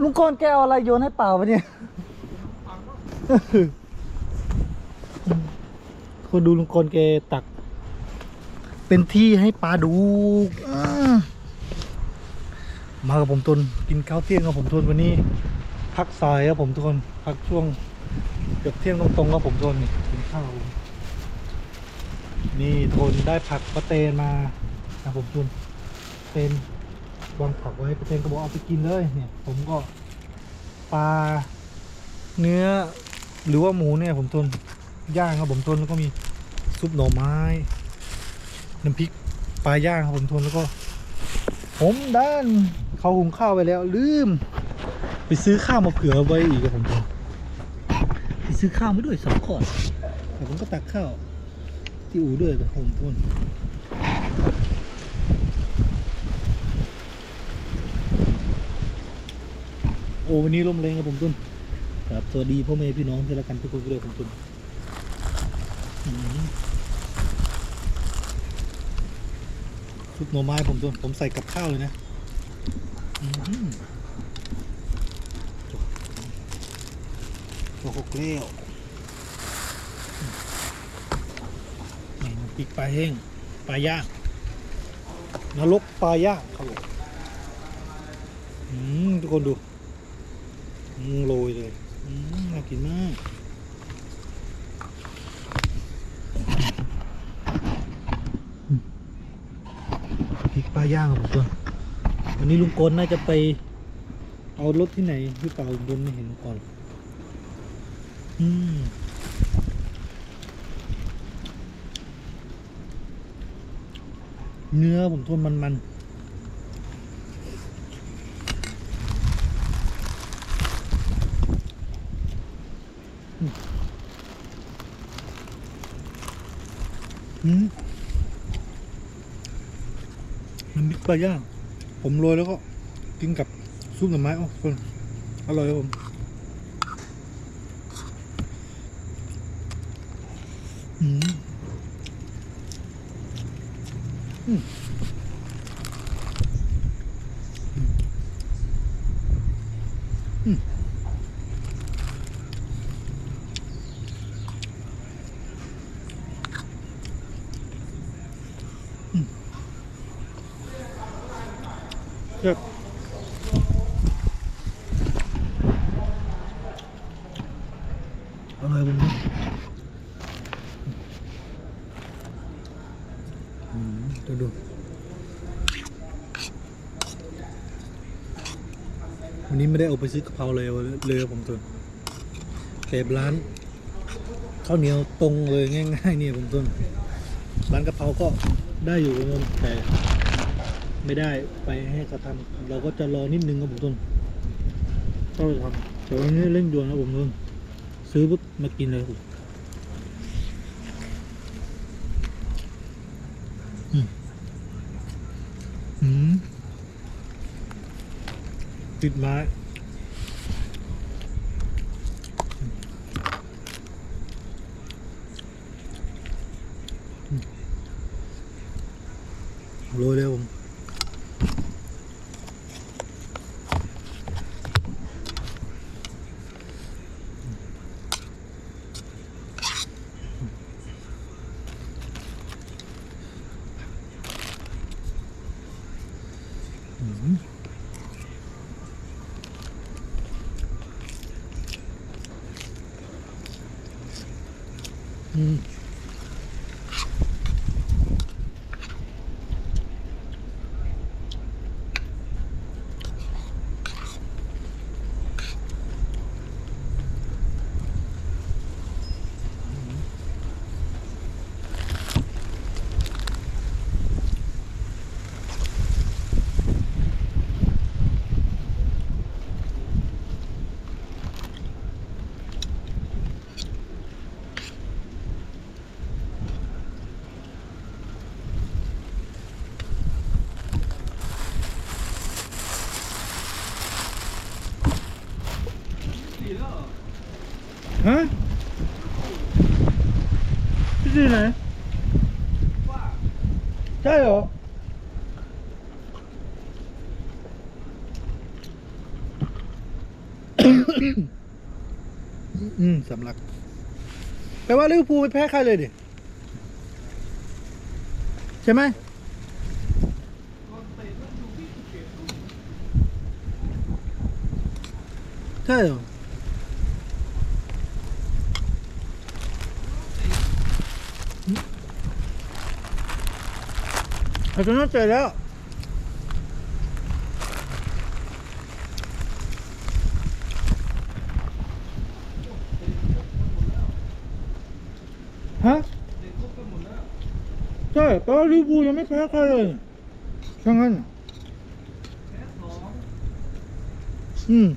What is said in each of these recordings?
ลุงกรณ์แกเอาอะไรโยนให้เปล่าวะเนี่ยคนดูลุงกรณ์แกตัก เป็นที่ให้ปลาดูอ่ามากับผมตุนกินข้าวเที่ยงกับผมตุนวันนี้ พักสายครับผมทุกคนพักช่วงเกือบเที่ยงตรงๆครับผมทุนนี่กินข้าวผมนี่ทนได้ผักปลาเตนมานะผมทุนเป็น วางผักไว้ปลาเตนก็บอกเอาไปกินเลยเนี่ย ผมก็ปลาเนื้อ หรือว่าหมูเนี่ยผมทนย่างครับผมทนแล้วก็มีซุปหน่อไม้ น้ำพริกปลาย่างครับผมทนแล้วก็ ผมด้านเขาหุงข้าวไปแล้ว ลืม ไปซื้อข้าวมาเผื่อไว้อีกครับผมทนไปซื้อข้าวไมาด้วยสองขวดแต่ผมก็ตักข้าวที่อู่ด้วยครับผมทนโอ้ วันนี้ลมแรงครับผมต้นครับสวัสดีพ่อแม่พี่น้องที่รักกันทุกคนด้วยผมตุนอืมซุปหน่อไม้ผมตุนผมใส่กับข้าวเลยนะอืมตัวหกเลี้ยวนี่น้ำพริกปลาแห้งปลาย่างนรกปลาย่างครับผมทุกคนดู โรยเลยน่ากินมากพริกปลาย่างครับผมตัววันนี้ลุงกลน่าจะไปเอารถที่ไหนพี่เปล่าลุงกลไม่เห็นก่อนอืมเนื้อผมทนมันมันๆ มน้ำพริกปลาย่างผมโรยแล้วก็กินกับซุปหน่อไม้โอ้คนอร่อยครับผมอืมอืม อร่อยผมดูดูวันนี้ไม่ได้เอาไปซื้อกะเพราเลยเลยผมตุนแต่ร้านข้าวเหนียวตรงเลยง่าย ๆ เนี่ยผมตุนร้านกะเพราก็ได้อยู่ผมแต่ไม่ได้ไปให้เขาทำเราก็จะรอนิดนึงครับผมตุนต้องทำแต่วันนี้เร่งด่วนครับผมตุน ซื้อปุ๊บมากินเลยอืมอืมติดไม้โรยเลยผมอืม อื ใช่เหรอ อืมสำลักแปลว่าลิเวอร์พูลไม่แพ้ใครเลยดิ ใช่ไหมใช่เหรอ อาจะน่าใจแล้วฮะใช่แปลว่าลิเวอร์พูยังไม่แพ้ใครเลยช่างนั้นอืม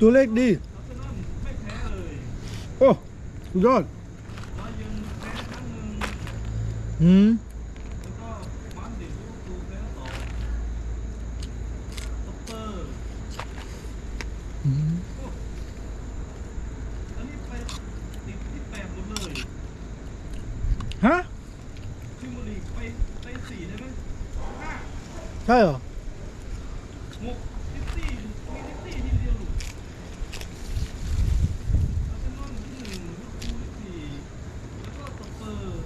ตัวเลขดี ไม่แพ้เลย โอ้ สุดยอดแล้วยังแพ้ครั้งหนึ่งอืมแล้วก็มันเด็กลิเวอร์พูลแพ้สองสเปอร์ อืม อันนี้ไปติดที่แปดหมดเลย ฮะ พิมยร์ลีกไปไปสี่ได้ไหมห้า ใช่เหรอ หกซิตี้มีซิตี้ที่เดียวหลุดอาร์เซนอลที่หนึ่งลิเวอร์พูลที่สี่แล้วก็สเปอร์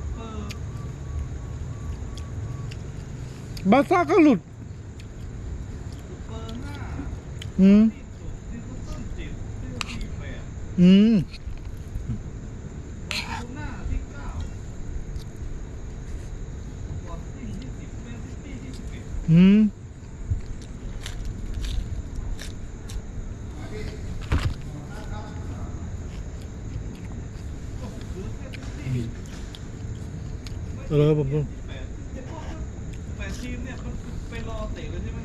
สเปอร์ บาซ่าก็หลุด อืม อืมอืมเออผมต้อง แปดแปดทีมเนี่ยมัน ไปรอเตะเลยใช่ไหม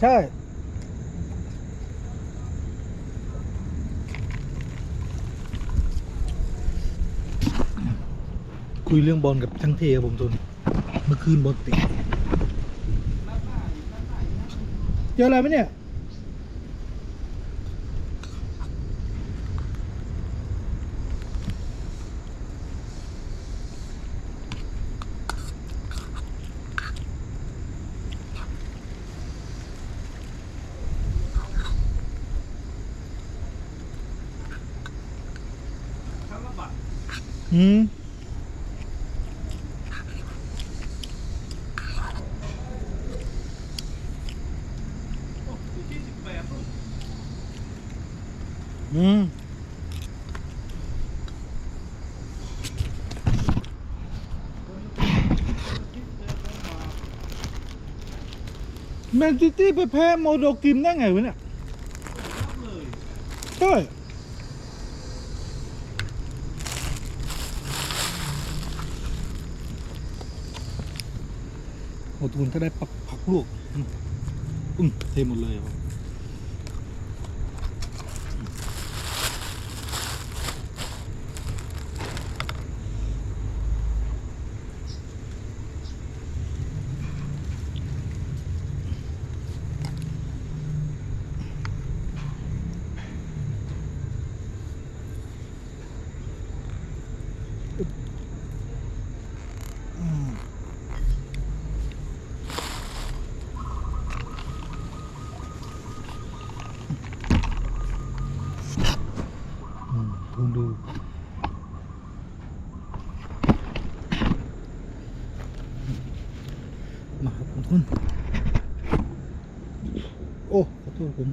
ใช่ คุยเรื่องบอลกับช่างเทครับผมตุนเมื่อคืนบอลเตะเจออะไรไหมเนี่ย ครั้งละบัตร อืมอืมแมนซิตี้ไปแพ้โมโดกิมได้ไงวะเนี่ยรับเลยใช่ โอ้ทุนถ้าได้ปักผักลวกอืมเทหมดเลยครับ ครับผมทุนโอ้ ขอโทษผม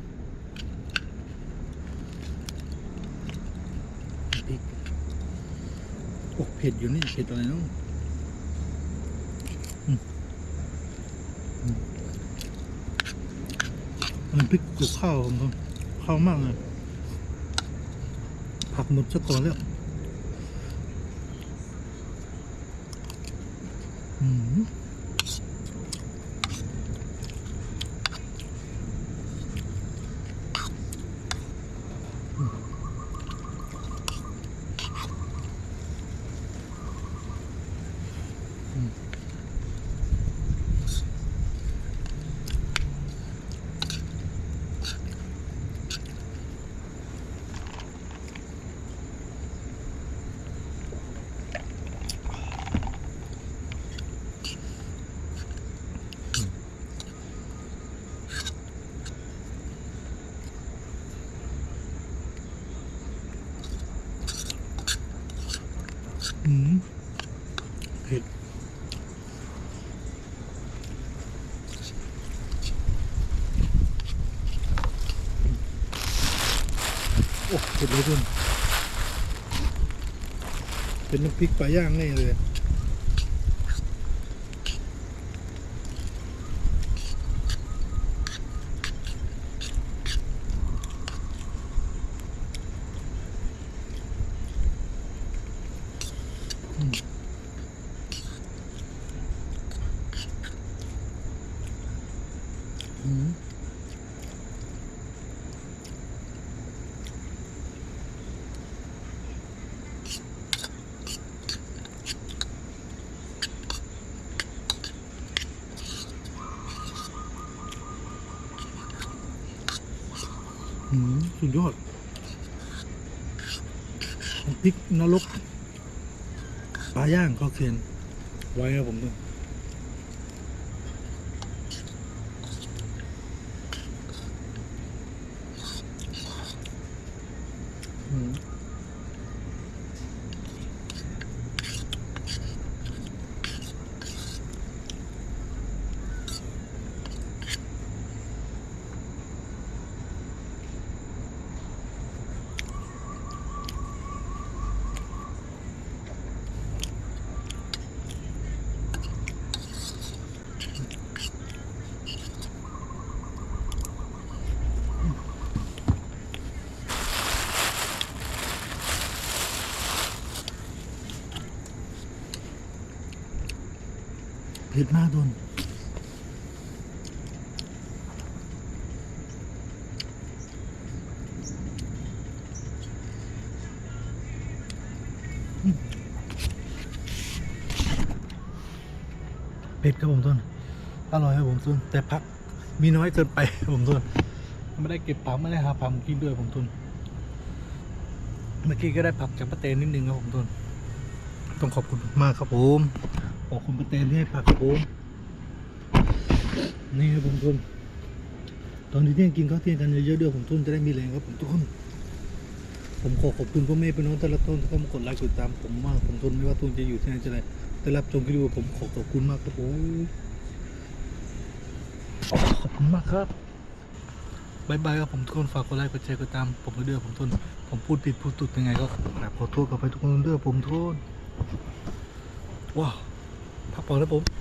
พริกโอ้เผ็ดอยู่นี่เผ็ดอะไรเนาะอันพริกกับข้าวผมครับข้าวมากเลยผักหมดซะก่อนแล้วอืม เผ็ดโอ้เผ็ดเลยทุนเป็นน้ำพริกปลาย่างแน่เลย อืมอืม สุดยอดพริกนรกปลาย่างก็เคียนไว้ครับผมด้วย อืมเผ็ดมากโดนเผ็ดครับผมต้นอร่อยครับผมต้นแต่ผักมีน้อยเกินไปผมต้นไม่ได้เก็บผักไม่ได้หาผักมกินด้วยผมต้นเมื่อกี้ก็ได้ผักจากป้าเตนนิดนึงครับผมต้นต้องขอบคุณมากครับผม ขอบคุณป้าเตนที่ให้ผักครับผมนี่ครับผมทุนตอนนี้เที่ยงกินข้าวเที่ยงกันเยอะๆเด้อผมทุนจะได้มีแรงครับผมทุกคนผมขอขอบคุณพ่อแม่พี่น้องแต่ละต้นที่เข้ามากดไลค์กดติดตามผมมากผมทุนไม่ว่าทุนจะอยู่ที่ไหนจะไหนแต่รับชมคลิปผมขอขอบคุณมากครับผมขอบคุณมากครับบายบายครับผมทุกคนฝากกดไลค์กดแชร์กดติดตามผมด้วยเด้อผมทุนผมพูดผิดพูดตุดยังไงก็ขอโทษกับไปทุกคนเด้อผมทุนว้าว พักผ่อนนะผม